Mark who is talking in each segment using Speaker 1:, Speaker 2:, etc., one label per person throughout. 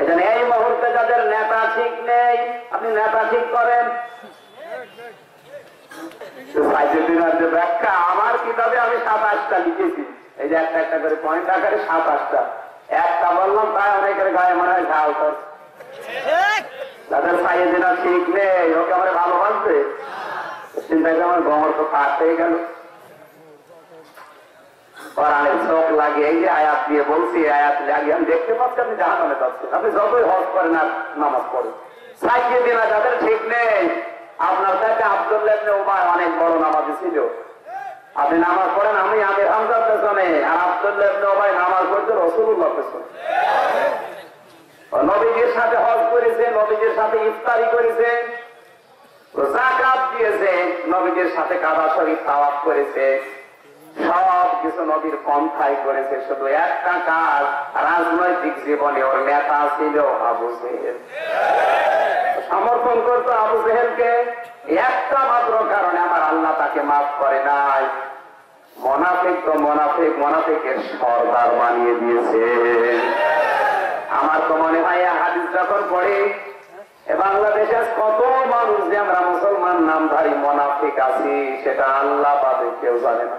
Speaker 1: এখানে এই মুহূর্তে যাদের নেতা ঠিক নেই, আপনি নেতা ঠিক করেন। আমার কিতাবে আমি সাত আটটা লিখেছি। এই যে একটা একটা করে পয়েন্ট আকারে সাত আটটা। একটা বললাম, তাই অনেকের গায়ে মনে হয় ঝাল তো। যাদের সাইজুদ্দিনা ঠিক নেই, ওকে আমার ভালোবাসবে? চিন্তা করে আমার গমর তো পার হয়ে গেল। কোরআনের চোখ লাগে, এই যে আয়াত দিয়ে বলছি আয়াত লাগিয়ে আমি দেখতে পাচ্ছি, আপনি জাহান নামে যাচ্ছেন। আপনি যতই হজ করেন আর নামাজ পড়েন। সাইকে দিনা যাদের ঠিক নেই, আপনার কাছে আব্দুল্লাহ ইবনে অনেক বড় নামাজি ছিল। আপনি নামাজ পড়েন, আমি আমি হামজার পেছনে, আর আব্দুল্লাহ ইবনে নামাজ পড়তে রসুল্লাহ পেছনে। নবীজির সাথে হজ করেছে, নবীজির সাথে ইফতারি করেছে, জাকাত দিয়েছে, নবীজির সাথে কাবা শরীফ তাওয়াফ করেছে। সব কিছু নবীর পন্থাই করেছে, শুধু একটা কাজ, রাজনৈতিক জীবনে ওর নেতা ছিল আবু জেহেল। সমর্থন করতো আবু জেহেলকে। একটা মাত্র কারণে আমার আল্লাহ তাকে মাফ করে নাই। মোনাফিক তো মোনাফিক, মোনাফিকের সর্দার বানিয়ে দিয়েছে। আমার তো মনে হয় হাদিস যখন পড়ি বাংলাদেশের কত মানুষ যে আমরা মুসলমান নামধারী মোনাফিক আছি, সেটা আল্লাহ বাদে কেউ জানে না।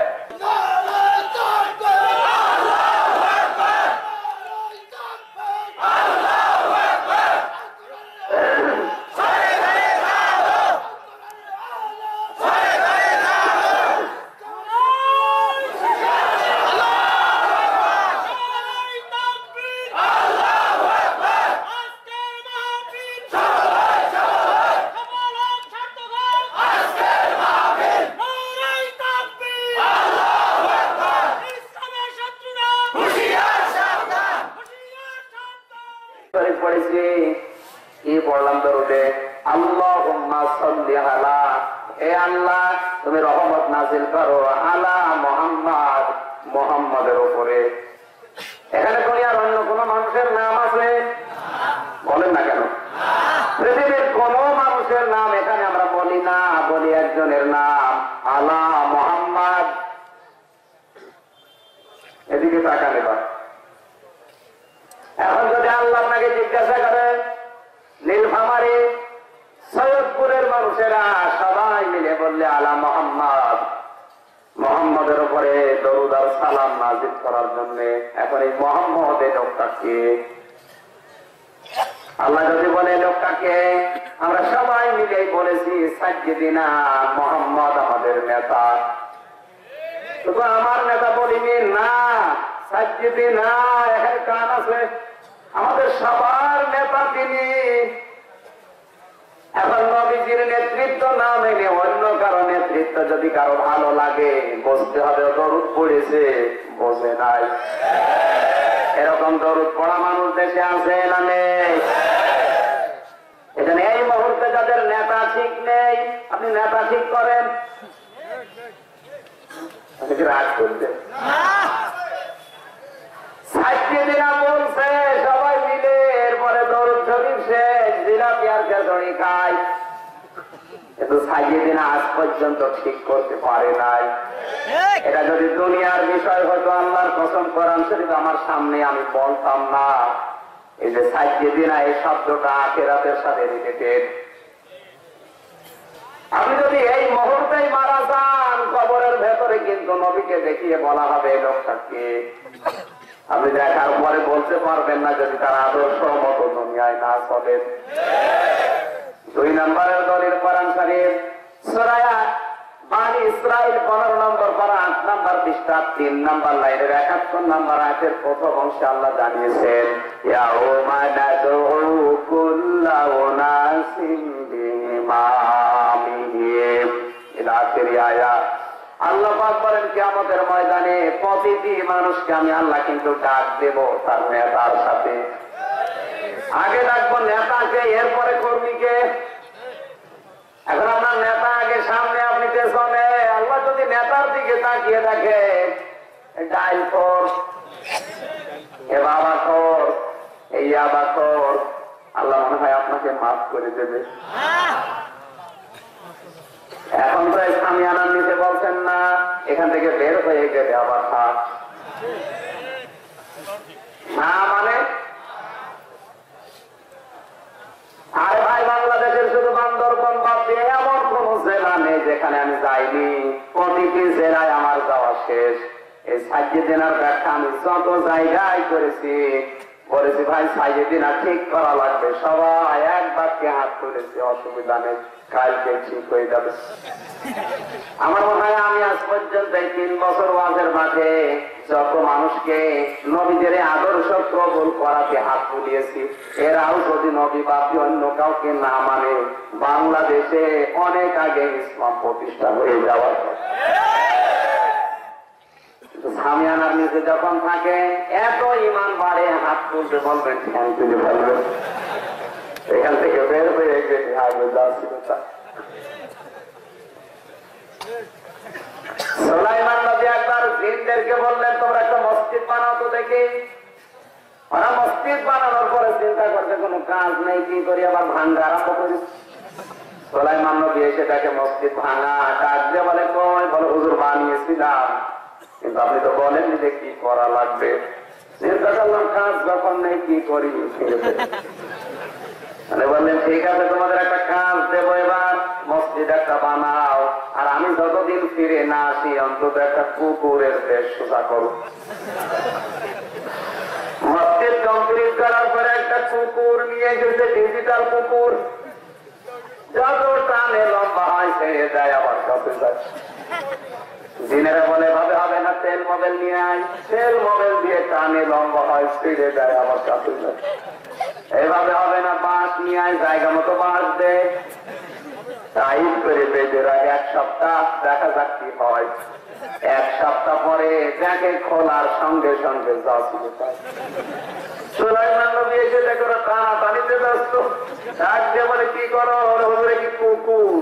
Speaker 1: শরীফ পড়েছি কি পড়লাম দরুদে আল্লাহ সাল্লি আলা এ আল্লাহ তুমি রহমত নাজিল করো আলা মোহাম্মদ মোহাম্মদের উপরে এখানে দুনিয়ার অন্য কোন মানুষের নাম আছে বলেন না কেন পৃথিবীর কোন মানুষের নাম এখানে আমরা বলি না বলি একজনের নাম আলা মোহাম্মদ এদিকে তাকান এবার এখন যদি আল্লাহ আপনাকে জিজ্ঞাসা করে নীলফামারি মানুষেরা সবাই মিলে বললে, আলা মোহাম্মদ। মোহাম্মদের উপরে দরুদ আর সালাম নাজির করার জন্য এখন এই মোহাম্মদ এই লোকটাকে আল্লাহ যদি বলে, লোকটাকে আমরা সবাই মিলে বলেছি সাজ্জিদিনা মোহাম্মদ আমাদের নেতা। শুধু আমার নেতা বলিনি, না, সাজ্জিদি না, এখানে কান আছে। আমাদের সবার নেতা তিনি। এখন নবীজির নেতৃত্ব না মেনে অন্য কারও নেতৃত্ব যদি কারও ভালো লাগে বুঝতে হবে দরুদ পড়েছে বোঝে নাই। এরকম দরুদ পড়া মানুষ দেশে আছে না নেই? এখানে এই মুহূর্তে যাদের নেতা ঠিক নেই আপনি নেতা ঠিক করেন? আপনি কি রাগ করছেন সাইকে বলছে সবাই খেজড়ি খায় কিন্তু সাইকে আজ পর্যন্ত ঠিক করতে পারে নাই। এটা যদি দুনিয়ার বিষয় হতো আল্লাহর কসম কোরআন শরীফ আমার সামনে আমি বলতাম না। এই যে সাইকে দিনা এই শব্দটা আখেরাতের সাথে রিলেটেড। আপনি যদি এই মুহূর্তেই মারা যান কবরের ভেতরে কিন্তু নবীকে দেখিয়ে বলা হবে এই লোকটাকে। আপনি দেখার পরে বলতে পারবেন না যদি তার আদর্শ মতো দুনিয়ায় না চলে দুই নম্বরের দলের কোরআন শরীফ। সরায়া বানি ইসরাইল পনেরো নম্বর পারা আট নম্বর পৃষ্ঠা, তিন নম্বর লাইনের একাত্তর নম্বর আটের প্রথম অংশে আল্লাহ জানিয়েছেন আল্লাহ পাক বলেন, কিয়ামতের ময়দানে প্রতিটি মানুষকে আমি আল্লাহ কিন্তু ডাক দেব তার নেতার সাথে। আগে ডাকবো নেতাকে এরপরে কর্মীকে। এখন আপনার নেতা আগে সামনে, আপনি পেছনে। আল্লাহ যদি নেতার দিকে তাকিয়ে দেখে ডাইল কর এ বাবা কর এই আবা কর আল্লাহ মনে হয় আপনাকে মাফ করে দেবে। এখন তো স্বামী আনার নিচে বলছেন না, এখান থেকে বের হয়ে গেলে আবার থাক। না মানে? আর ভাই, বাংলাদেশের শুধু বান্দরবন বাদ দিয়ে এমন কোন জেলা নেই যেখানে আমি যাইনি। প্রতিটি জেলায় আমার যাওয়া শেষ। এই সাহায্য দেনার ব্যাখ্যা আমি যত জায়গায় করেছি বলেছি ভাই সাইজে দিনা ঠিক করা লাগবে সবাই এক বাক্যে হাত তুলেছি, অসুবিধা নেই, কালকে ঠিক হয়ে যাবে আমার মনে হয় আমি আজ পর্যন্ত এই তিন বছর ওয়াজের মাঠে যত মানুষকে নবীদের আদর্শ প্রবল করাতে হাত তুলিয়েছি, এরাও যদি নবী বাপি অন্য কাউকে না মানে বাংলাদেশে অনেক আগে ইসলাম প্রতিষ্ঠা হয়ে যাওয়ার কথা। সামিয়ানার নিচে যখন থাকে, এত ইমান বাড়ে, হাত তুলতে বলবেন ফেলবেন এখান থেকে বের হয়ে গেছে আগে যা ছিল নবী একবার জিনদেরকে বললেন, তোমরা একটা মসজিদ কাজ নেই, কি করি, আবার ভাঙ্গা আরম্ভ করি? সোলাইমান নবী এসে তাকে মসজিদ ভাঙা কাজ দিয়ে বলে, কই, বলে, হুজুর বানিয়েছিলাম। কিন্তু আপনি তো বলেননি যে কি করা লাগবে। চিন্তা করলাম কাজ যখন নেই, কি করি? মানে বললেন, ঠিক আছে, তোমাদের একটা কাজ দেবো এবার। মসজিদ একটা বানাও। আর আমি যতদিন ফিরে না আসি, অন্তত একটা কুকুরের দেশ সোজা করো। মসজিদ কমপ্লিট করার পরে একটা কুকুর নিয়ে ডিজিটাল কুকুর। যত টানে, লম্বা হয়, ছেড়ে দেয় আবার যায়। ভাবে হবে না, তেল মোবাইল নিয়ে আয়। তেল মোবাইল দিয়ে টানে লম্বা হয় কাছে যায় এভাবে হবে না, বাঁশ নিয়ে আয়, জায়গা মতো বাঁশ দে। করে এক সপ্তাহ, দেখা যাক কি হয়। এক সপ্তাহ পরে দেখে খোলার সঙ্গে সঙ্গে যা ছিল তাই। সুলাইমান নবী এসে দেখো টানা টানিতে ব্যস্ত। বলে, কি করো? হুজুরে কি কুকুর?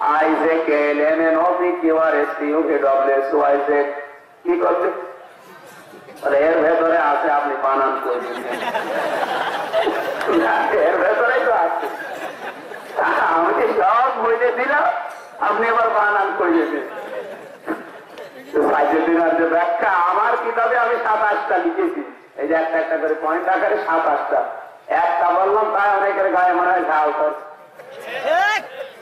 Speaker 1: I J K L M N O P কি করছে? এর ভেতরে আছে, আপনি বানান করে এর ভেতরেই তো আছে। আমি কি সব বইলে দিলাম? আপনি এবার বানান দিনের যে ব্যাখ্যা, আমার কিতাবে আমি সাতাশটা লিখেছি। এই যে একটা একটা করে পয়েন্ট আকারে সাতাশটা। একটা বললাম, তাই অনেকের গায়ে মনে হয় ঝাল করছে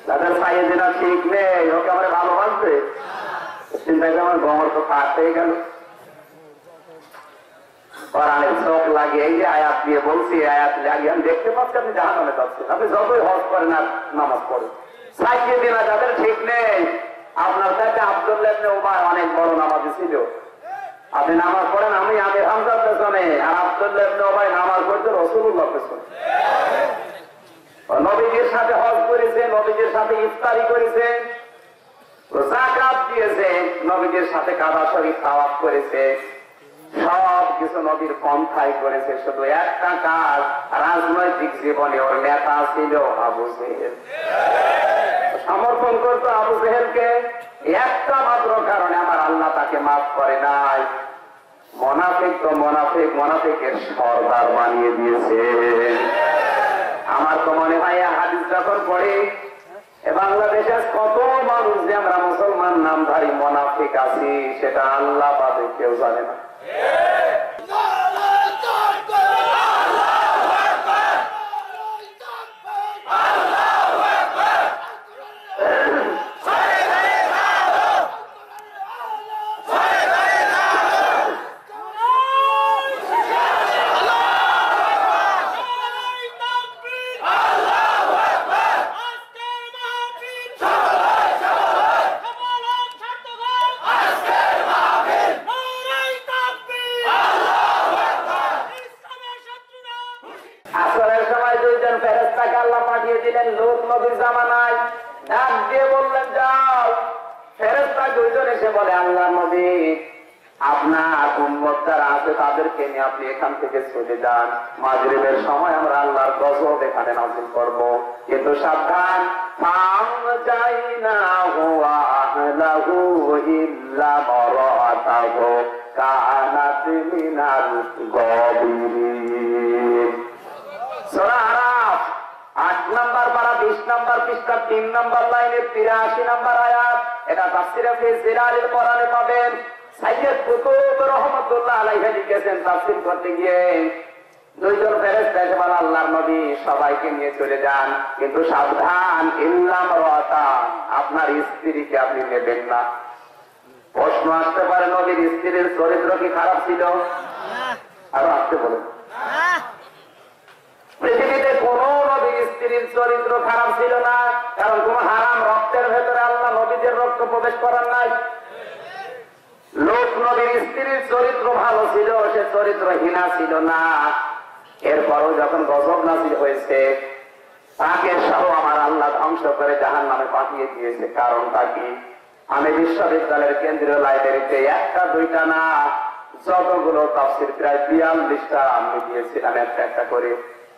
Speaker 1: তাদের সাইজের দিন ঠিক নেই, ওকে আমার ভালোবাসবে চিন্তা করে আমার গমর তো ফাট হয়ে গেল। আমি আপনি নামাজ পড়েন আমি আমি হামজার পেছনে, আর আব্দুল্লাহ নামাজ পড়তে রসুল্লাহ পেছনে। নবীজির সাথে হজ করেছে, নবীজির সাথে ইফতারি করেছে জাকাত দিয়েছে, নবীজির সাথে করেছে। সব কিছু পন্থায় করেছে, শুধু একটা কাজ, রাজনৈতিক জীবনে ওর নেতা ছিল আবু জেহেল। সমর্থন করতো আবু জেহেলকে, একটা মাত্র কারণে আমার আল্লাহ তাকে মাফ করে নাই। মনাফিক তো মনাফিক, মনাফিকের সর্দার বানিয়ে দিয়েছে। আমার তো মনে হয় হাদিস যখন পড়ে বাংলাদেশের বাংলাদেশে কত মানুষ যে আমরা মুসলমান নামধারী মনাফিক আছি, সেটা আল্লাহ বাদে কেউ জানে না। নাম্বার পৃষ্ঠা তিন নাম্বার লাইনে তিরাশি নাম্বার আয়াত এটা তাফসিরে ফিজিরারের কোরআনে পাবেন। সাইয়েদ কুতুব রহমতুল্লাহ আলাইহি লিখেছেন তাফসির করতে গিয়ে। দুইজন ফেরেশতা এসে আল্লাহর নবী সবাইকে নিয়ে চলে যান কিন্তু সাবধান ইল্লাম রাতা আপনার স্ত্রীকে আপনি নেবেন না। প্রশ্ন আসতে পারে নবীর স্ত্রীর চরিত্র কি খারাপ ছিল? আরও আসতে বলুন। পৃথিবীতে কোন নবীর স্ত্রীর চরিত্র খারাপ ছিল না। কারণ কোন হারাম রক্তের ভেতরে আল্লাহ নবীদের রক্ত প্রবেশ করার নাই। লোক নবীর স্ত্রীর চরিত্র ভালো ছিল, সে চরিত্র হীনা ছিল না। এরপরও যখন গজব নাসিল হয়েছে, তাকে সহ আমার আল্লাহ ধ্বংস করে জাহান নামে পাঠিয়ে দিয়েছে। কারণটা কি? আমি বিশ্ববিদ্যালয়ের কেন্দ্রীয় লাইব্রেরিতে একটা, দুইটা না, যতগুলো তাফসির, প্রায় বিয়াল্লিশটা আমি দিয়েছিলাম একটা একটা করে।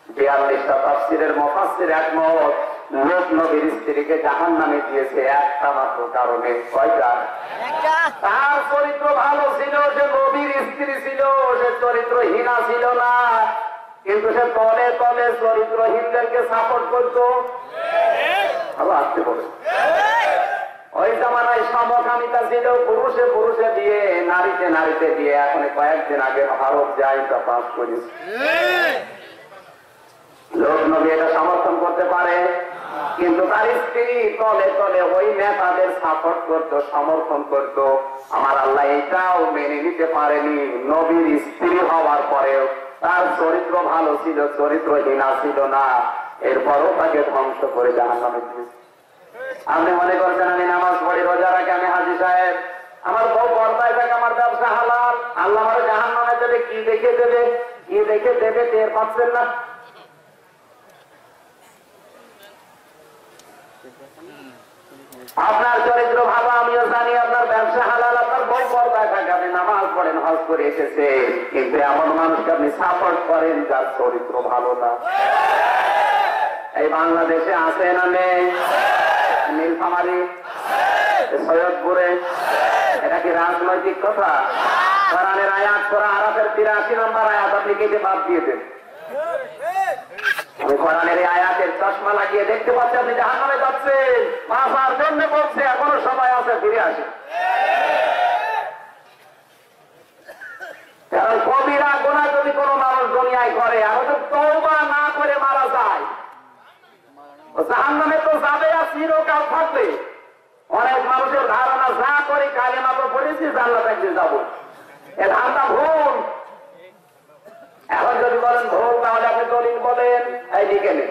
Speaker 1: বিয়াল্লিশটা তাফসিরের মফাসির একমত। লোক নবীর স্ত্রীকে জাহান নামে দিয়েছে একটা মাত্র কারণে তার চরিত্র ভালো ছিল সে নবীর স্ত্রী ছিল সে চরিত্রহীনা ছিল না। কিন্তু সে তলে তলে চরিত্রহীনদেরকে সাপোর্ট করতো। আসতে বলে। ওই জামানায় সমকামিতা ছিল পুরুষে পুরুষে দিয়ে নারীতে নারীতে দিয়ে এখন কয়েকদিন আগে ভারত যে আইনটা পাস করেছে লোক নবী এটা সমর্থন করতে পারে। কিন্তু তার স্ত্রী তলে তলে ওই নেতাদের সাপোর্ট করত, সমর্থন করত। আমার আল্লাহ এটাও মেনে নিতে পারেনি। নবীর স্ত্রী হওয়ার পরেও তার চরিত্র ভালো ছিল, চরিত্রহীনা ছিল না। এরপরও তাকে ধ্বংস করে জাহান নামে আপনি মনে করছেন আমি নামাজ পড়ি, রোজা রাখি, আমি হাজি সাহেব? আমার বউ পর্দায় থাকে, আমার ব্যবসা হালাল। আল্লাহ আমার জাহান নামে দেবে, কি দেখে দেবে? কি দেখে দেবে টের পাচ্ছেন না? আপনার চরিত্র ভালো, আমিও জানি আপনার ব্যবসা হালাল, আপনার বই পর্দায় থাকে আপনি নামাজ পড়েন, হজ করে এসেছে। কিন্তু এমন মানুষকে আপনি সাপোর্ট করেন যার চরিত্র ভালো না। এই বাংলাদেশে আছে না নেই? নীলফামারি? সৈয়দপুরে? এটা কি রাজনৈতিক কথা? কোরআনের আয়াত করা আরাফের তিরাশি নম্বর আয়াত, আপনি কেটে বাদ দিয়ে দেন। গোনা যদি কোনো মানুষ করে তো না করে তো যাবে আর থাকবে। অনেক মানুষের ধারণা যা করে কালে মাত্র পড়েছি জানলা একদিন যাব এ ধারণা ভুল এখন যদি বলেন ভুল তাহলে আপনি দলিল বলেন এই দিকে নেই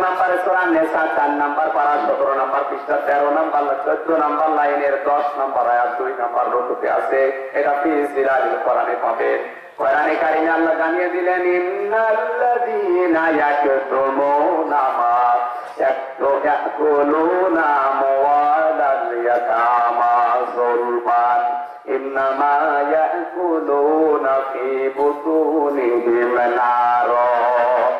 Speaker 1: নাম্বারে সোরা নেশা, চার নাম্বার পারা সতেরো নাম্বার পৃষ্ঠা, তেরো নাম্বার, চোদ্দ নাম্বার লাইনের, দশ নাম্বার আয়াত, দুই নাম্বার রতুতে আছে। এটা পিস দিলাল কোরআনে পাবে। কোরআনে কারিমে আল্লাহ জানিয়ে দিলেন, ইন্নাল্লাযীনা ইয়াকতুমুনা মা ইয়াকুলুনা আমওয়ালাল ইয়াতামা যুলমান। ইন্নামা ইয়াকুলুনা ফি বুতুনিহিম নারা।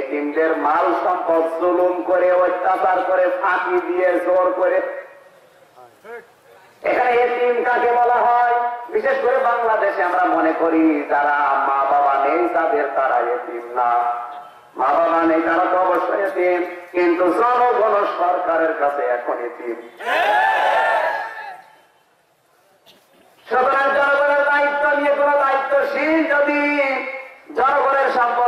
Speaker 1: এতিমদের মাল সম্পদ জুলুম করে, অত্যাচার করে, ফাঁকি দিয়ে, জোর করে। এখানে এতিম কাকে বলা হয়? বিশেষ করে বাংলাদেশে আমরা মনে করি যারা মা বাবা নেই, তাদের তারা এতিম না। মা বাবা নেই, তারা তো অবশ্যই এতিম, কিন্তু জনগণ সরকারের কাছে এখন এতিম। সুতরাং জনগণের দায়িত্ব নিয়ে কোন দায়িত্বশীল যদি জনগণের সম্পদ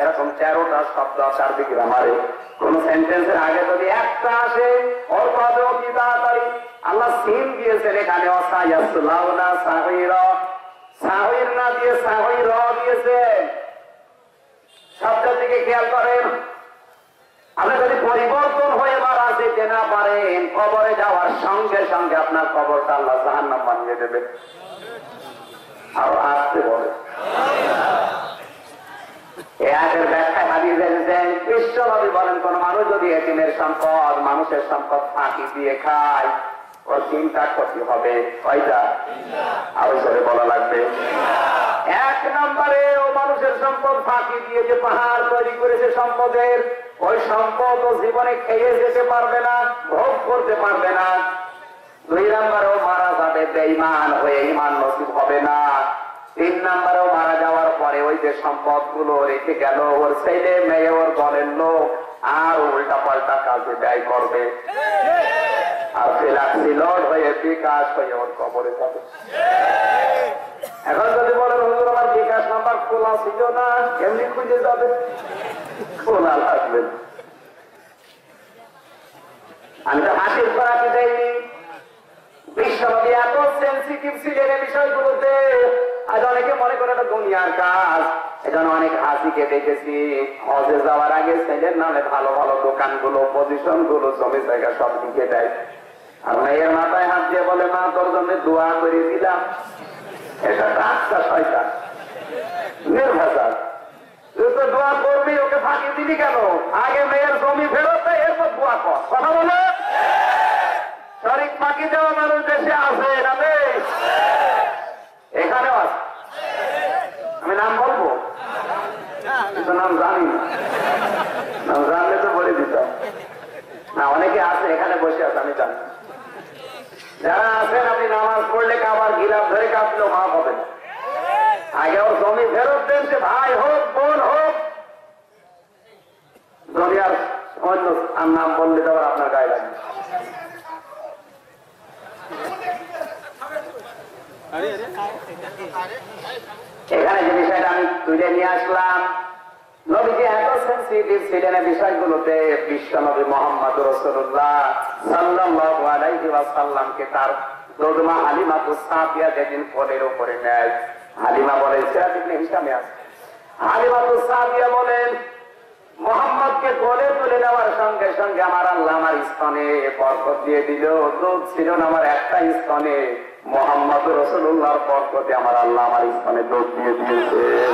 Speaker 1: এরকম তেরোটা শব্দ চারদিকে আমারে কোন সেন্টেন্সের আগে যদি একটা আসে তাড়াতাড়ি? আল্লাহ দিয়েছেন এখানে সাহির না দিয়ে শব্দের দিকে খেয়াল করেন। যদি পরিবর্তন হয়ে মারা যেতে না পারেন, কবরে যাওয়ার সঙ্গে সঙ্গে আপনার কবরটা আল্লাহ জাহান্নাম বানিয়ে দেবে। আর আসতে বলে। বলেন কোন মানুষ যদি এটিমের সম্পদ, মানুষের সম্পদ ফাঁকি দিয়ে খায়, ওর তিনটা ক্ষতি হবে। কয়টা? আরও বলা লাগবে। এক নম্বরে, ও মানুষের সম্পদ ফাঁকি দিয়ে যে পাহাড় তৈরি করেছে সম্পদের, ওই সম্পদ ও জীবনে খেয়ে যেতে পারবে না, ভোগ করতে পারবে না। দুই নম্বরেও মারা যাবে বেঈমান হয়ে ইমান নসিব হবে না। তিন নম্বরেও মারা পরে ওই যে সম্পদগুলো রেখে গেল, ওর ছেলে মেয়ে, ওর দলের লোক, আর উল্টা পাল্টা কাজে ব্যয় করবে। আর ফিলাক্সি লড হয়ে বিকাশ হয়ে ওর কবরে যাবে। এখন যদি বলেন, হুজুর, আমার বিকাশ নাম্বার খোলা ছিল না, এমনি খুঁজে যাবে? খোলা লাগবে আমি তো হাসির করাতে দেয়নি বিশ্বনবী এত সেন্সিটিভ ছিলেন বিষয়গুলোতে। আজ অনেকে মনে করে এটা দুনিয়ার কাজ। এজন্য অনেক হাসিকে দেখেছি হজে যাওয়ার আগে ছেলের নামে ভালো ভালো দোকানগুলো পজিশনগুলো জমি জায়গা সব লিখে দেয়। আর মেয়ের মাথায় হাত দিয়ে বলে, মা, তোর জন্য দোয়া করে দিলাম এটা রাস্তা শয়তান। নির্ভেজাল তুই তো দোয়া করবি, ওকে ফাঁকি দিবি কেন? আগে মেয়ের জমি ফেরত এরপর দোয়া কর। কথা বলে? শরিক ফাঁকি দেওয়া মানুষ দেশে আছে না? এখানেও আছে। আমি নাম বলব? কিন্তু নাম জানি নাম জানলে তো বলে দিতাম। না অনেকে আছে এখানে বসে আছে আমি জানি। যারা আছেন আপনি নামাজ পড়লে কাবার গিলাপ ধরে কাঁপলেও মাফ হবে না। আগে ওর জমি ফেরত দেন সে ভাই হোক বোন হোক। দুনিয়ার অন্য আর নাম বললে তো আপনার গায়ে লাগবে। এখানে যে বিষয়টা আমি তুলে নিয়ে আসলাম মোহাম্মদ রসুল্লাহ হালিমা বলে নেওয়ার সঙ্গে সঙ্গে আমার আল্লাহ আমার স্তনে বরকত দিয়ে দিল, দুধ ছিল না আমার একটা স্তনে। মোহাম্মদ রসুল্লাহর বরকতে আমার আল্লাহ আমার স্তনে দুধ দিয়ে দিয়েছে।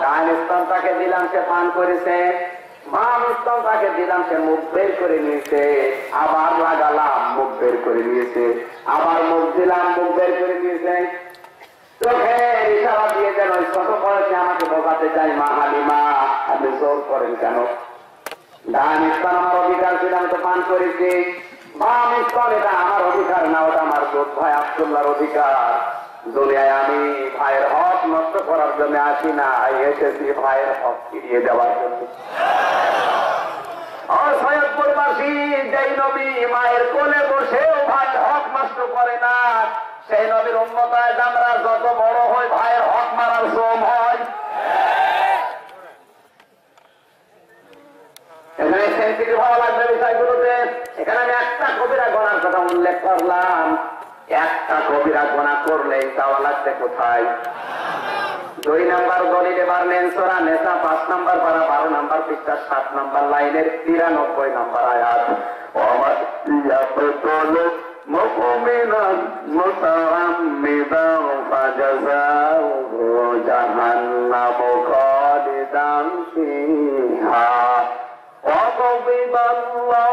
Speaker 1: ডান স্তন তাকে দিলাম, সে পান করেছে। করেন কেন? আমার অধিকার ছিল, আমি তো পান করেছি। বাম এটা আমার অধিকার, না আমার ভাই, আব্দুল্লাহর অধিকার। দুনিয়ায় আমি ভাইয়ের হক নষ্ট করার জন্য আসি না হক ফিরিয়ে দেওয়ার মায়ের কোলে বসেও ভাইয়ের হক নষ্ট করে না, সেই নবীর উন্নতায় আমরা যত বড় হয় ভাইয়ের হক মারার শ্রম হয়। এখানে সেন্সিটিভ লাগবে বিষয়গুলোতে। এখানে আমি একটা কবিরা গণার কথা উল্লেখ করলাম একটা কবিরা গণা করলে চাওয়া লাগবে কোথায় দুই নাম্বার দলিল এবার নেন সোরা নেশা পাঁচ নাম্বার পারা বারো নাম্বার পৃষ্ঠা সাত নাম্বার লাইনের তিরানব্বই নাম্বার আয়াত আমার مؤمنا متعمدا فجزاؤه جهنم خالدا فيها وغضب الله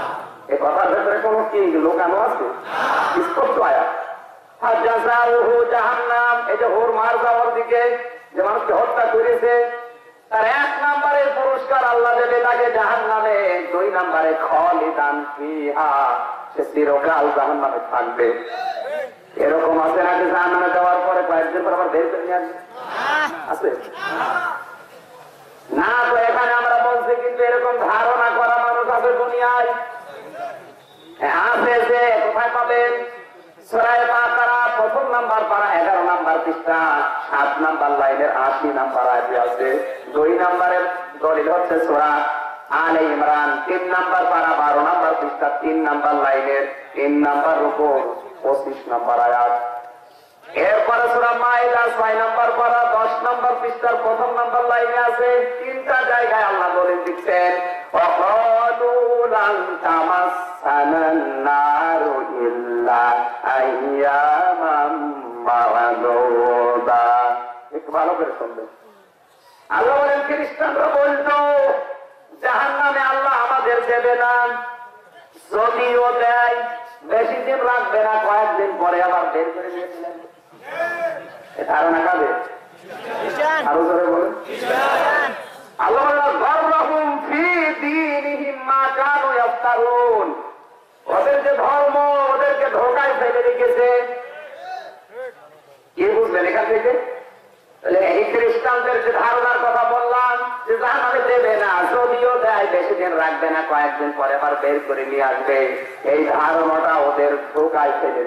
Speaker 1: কথার ভেতরে কোনো কি লোকানো আছে? স্পষ্ট আয়া জাহান্নাম, এই যে হোর মার যাওয়ার দিকে যে মানুষকে হত্যা করেছে, তার এক নাম্বারের পুরস্কার আল্লাহ দেবে তাকে জাহান নামে দুই নাম্বারে খলিদান ফিহা, সে চিরকাল জাহান নামে থাকবে। এরকম আছে নাকি জাহান নামে যাওয়ার পরে কয়েকদিন পর আবার বের করে নিয়ে? আছে? না তো এখানে আমরা বলছি, কিন্তু এরকম ধারণা করা মানুষ আছে দুনিয়ায়। তিন নাম্বার পারা পঁচিশ নাম্বার এরপরে সুরা মাইদা ছয় নাম্বার পারা দশ নম্বর পৃষ্ঠার প্রথম নাম্বার লাইনে আছে। তিনটা জায়গায় আল্লাহ বলে দিচ্ছেন অহদুলান্তাম করে শুনবেন আল্লাহ বলেন খ্রিস্টানরা বলতো জাহান নামে আল্লাহ আমাদের দেবে না। যদিও দেয় বেশি দিন রাখবে না কয়েকদিন পরে আবার বের করে দিয়েছিলেন ধারণা কাবে আরও ধরে বলেন। আল্লাহ বলেন, ফি দীনিহিম মা কানু ইয়াফতারুন।" ওদের যে ধর্ম ওদেরকে ধোকায় ফেলে রেখেছে। কি বুঝলেন এখান থেকে? খ্রিস্টানদের যে ধারণার কথা বললাম, যে দেবে না, যদিও দেয়, বেশি দিন রাখবে না, কয়েকদিন পরে আবার বের করে নিয়ে আসবে। এই ধারণাটা ওদের ফেলে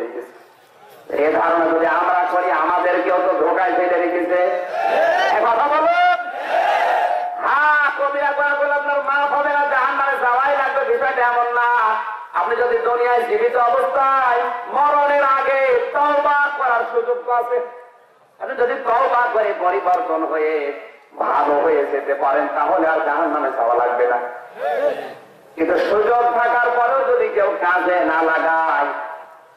Speaker 1: ধারণা যদি আমরা করি, আমাদেরকেও তো ফেলে রেখেছে। আপনি যদি দুনিয়ায় জীবিত অবস্থায় মরণের আগে করার সুযোগ আপনি যদি তওবা করে পরিবর্তন হয়ে ভালো হয়ে যেতে পারেন, তাহলে আর জাহান নামে যাওয়া লাগবে না। কিন্তু সুযোগ থাকার পরেও যদি কেউ কাজে না লাগায়,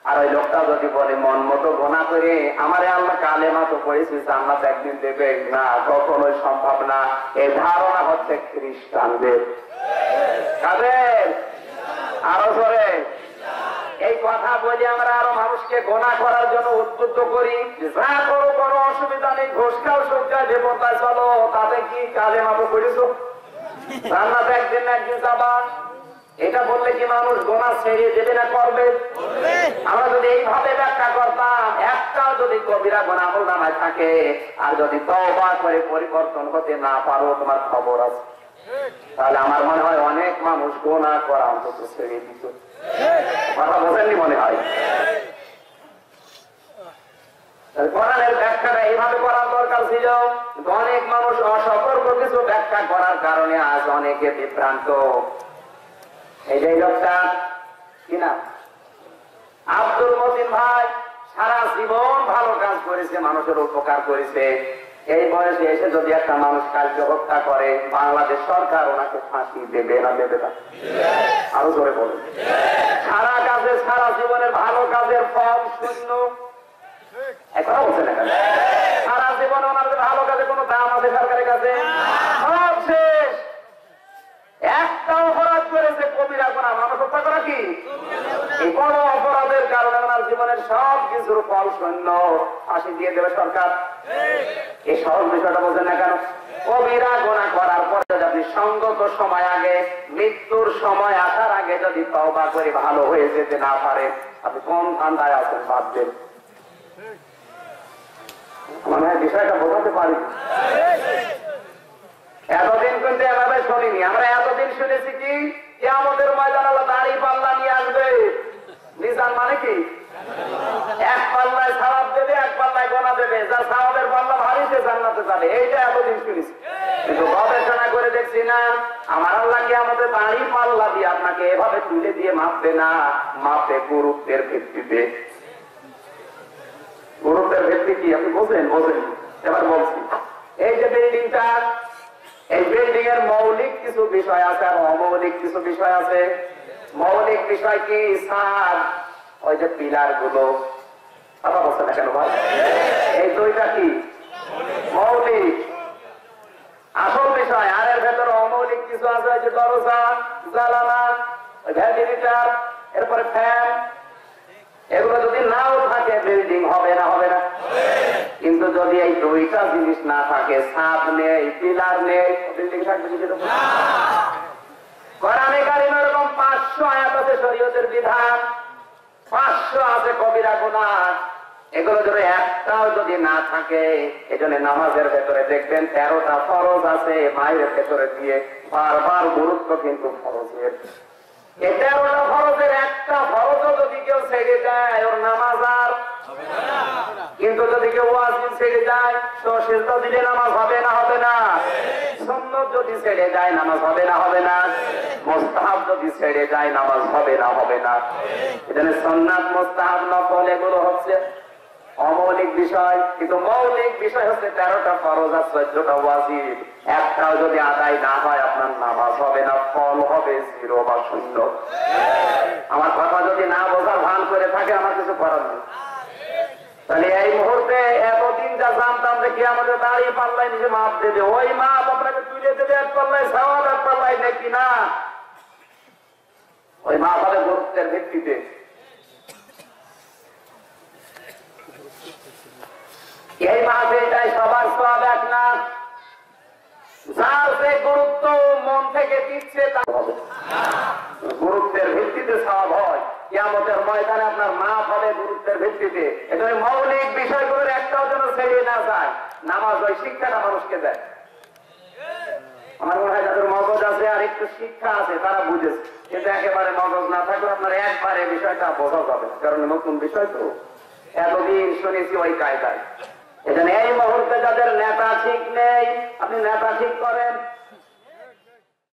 Speaker 1: আর ওই লোকটা যদি বলে, মন মতো গোনা করে আমার আল্লাহ কালে মতো পড়েছি জান্নাত একদিন দেবে না, কখনোই সম্ভব না। এই ধারণা হচ্ছে খ্রিস্টানদের। কাদের? আরও ধরে এই কথা বলি আমরা আরও মানুষকে গোনা করার জন্য উদ্বুদ্ধ করি। যা করো কোনো অসুবিধা নেই ঘোষ খাও সজ্জায় দেবতায় চলো। তাতে কি কালে মতো করেছ জান্নাত একদিন না একদিন যাবা। এটা বললে কি মানুষ গোনা ছেড়ে দেবে না করবে? আমরা যদি এইভাবে ব্যাখ্যা করতাম একটাও যদি কবিরা গোনা আমল নামায় থাকে আর যদি তবা করে পরিবর্তন হতে না পারো তোমার খবর আছে। তাহলে আমার মনে হয় অনেক মানুষ গোনা করা অন্তত ছেড়ে দিত। কথা বোঝেননি মনে হয়? আজ বিভ্রান্ত। এই যে এই লোকটা, কি আব্দুল মতিন ভাই সারা জীবন ভালো কাজ করেছে, মানুষের উপকার করেছে। এই বয়সে এসে যদি একটা মানুষ কালকে হত্যা করে, বাংলাদেশ সরকার ওনাকে ফাঁসি দেবে না দেবে না? আরও জোরে বলুন। সারা কাজে, সারা জীবনের ভালো কাজের ফল শূন্য। একটা অপরাধ করেছে কবিরা গোনা মানুষ হত্যা করা কি? বড় অপরাধের কারণে ওনার জীবনের সব কিছুর ফল শূন্য ফাঁসি দিয়ে দেবে সরকার। এই সহজ বিষয়টা বোঝেন না কেন? কবিরা গোনা করার পরে যদি সঙ্গত সময় আগে মৃত্যুর সময় আসার আগে যদি তওবা করে ভালো হয়ে যেতে না পারে আপনি কোন ধান্দায় আছেন ভাবছেন? মনে বিষয়টা বোঝাতে পারি? এতদিন কিন্তু এভাবে শুনিনি। আমরা এতদিন শুনেছি কি? আমাদের ময়দান আল্লাহ দাড়ি পাল্লা নিয়ে আসবে। নিজান মানে কি? এক পাল্লায় সারাপ দেবে, এক পাল্লায় গোনা দেবে। যার সারাপের পাল্লা ভারী, সে জান্নাতে যাবে। এইটা এতদিন শুনেছি। কিন্তু গবেষণা করে দেখছি না, আমার পাল্লা দিয়ে আপনাকে এভাবে তুলে দিয়ে মাপবে না। মাপে গুরুত্বের ভিত্তিতে। গুরুত্বের ভিত্তি কি? আপনি বোঝেন বোঝেন। এবার বলছি। এই যে বিল্ডিংটা, এই বিল্ডিং এর মৌলিক কিছু বিষয় আছে আর অমৌলিক কিছু বিষয় আছে। মৌলিক বিষয় কি সাদ ওই যে পিলারগুলো। কথা বলছে না কেন ভাই এই দুইটা কি? মৌলিক। আসল বিষয় আর এর ভেতরে অমৌলিক কিছু আছে? যে দরজা ভ্যান্টিলেটার এরপরে ফ্যান। এগুলো যদি নাও থাকে বিল্ডিং হবে না হবে না। কিন্তু যদি এই দুইটা জিনিস না থাকে সাপ নেই পিলার নেই বিল্ডিং থাকবে? কোরআনে কারিমে এরকম পাঁচশো আয়াত আছে শরীয়তের বিধান, পাঁচশো আছে কবিরা গুনাহ। এগুলো যদি একটাও যদি না থাকে, এজন্য নামাজের ভেতরে দেখবেন তেরোটা ফরজ আছে, মায়ের ভেতরে দিয়ে বারবার গুরুত্ব কিন্তু ফরজের। এই তেরোটা ফরজের একটা ফরজও যদি কেউ ছেড়ে দেয়, ওর নামাজ আর কিন্তু যদি কেউ ওয়াজিব ছেড়ে যায় তো সেটা দিলে নামাজ হবে না হবে না। সুন্নত যদি ছেড়ে যায়, নামাজ হবে না হবে না। মোস্তাহাব যদি ছেড়ে যায়, নামাজ হবে না হবে না। এখানে সন্ন্যাত মোস্তাহাব নকল এগুলো হচ্ছে অমৌলিক বিষয়। কিন্তু মৌলিক বিষয় হচ্ছে তেরোটা ফরজ আর চোদ্দটা ওয়াজিব। একটাও যদি আদায় না হয়, আপনার নামাজ হবে না, ফল হবে জিরো বা শূন্য। আমার কথা যদি না বোঝার ভান করে থাকে, আমার কিছু করার নেই। তাহলে এই মুহূর্তে এতদিন জানতাম যে আমাদের দাঁড়িয়ে পাল্লাই নিজে মাপ দেবে? ওই মাপ আপনাকে তুলে দেবে, এক সাওয়াল এক পাল্লায় নাকি না। ওই মাপ ভিত্তিতে। এই মাহফিলটাই সবার সব এক না। যার যে গুরুত্ব মন থেকে দিচ্ছে তা গুরুত্বের ভিত্তিতে সব হয়। কিয়ামতের ময়দানে আপনার মাপ হবে গুরুত্বের ভিত্তিতে। এখানে মৌলিক বিষয়গুলোর একটাও যেন ছেড়ে না যায়। নামাজ ওই শিক্ষাটা মানুষকে দেয়। আমার মনে হয় যাদের মগজ আছে আর একটু শিক্ষা আছে, তারা বুঝেছে। কিন্তু একেবারে মগজ না থাকলে আপনার একবারে বিষয়টা বোঝা যাবে কারণ নতুন বিষয় তো। এতদিন শুনেছি ওই কায়দায়। এখানে এই মুহূর্তে যাদের নেতা ঠিক নেই, আপনি নেতা ঠিক করেন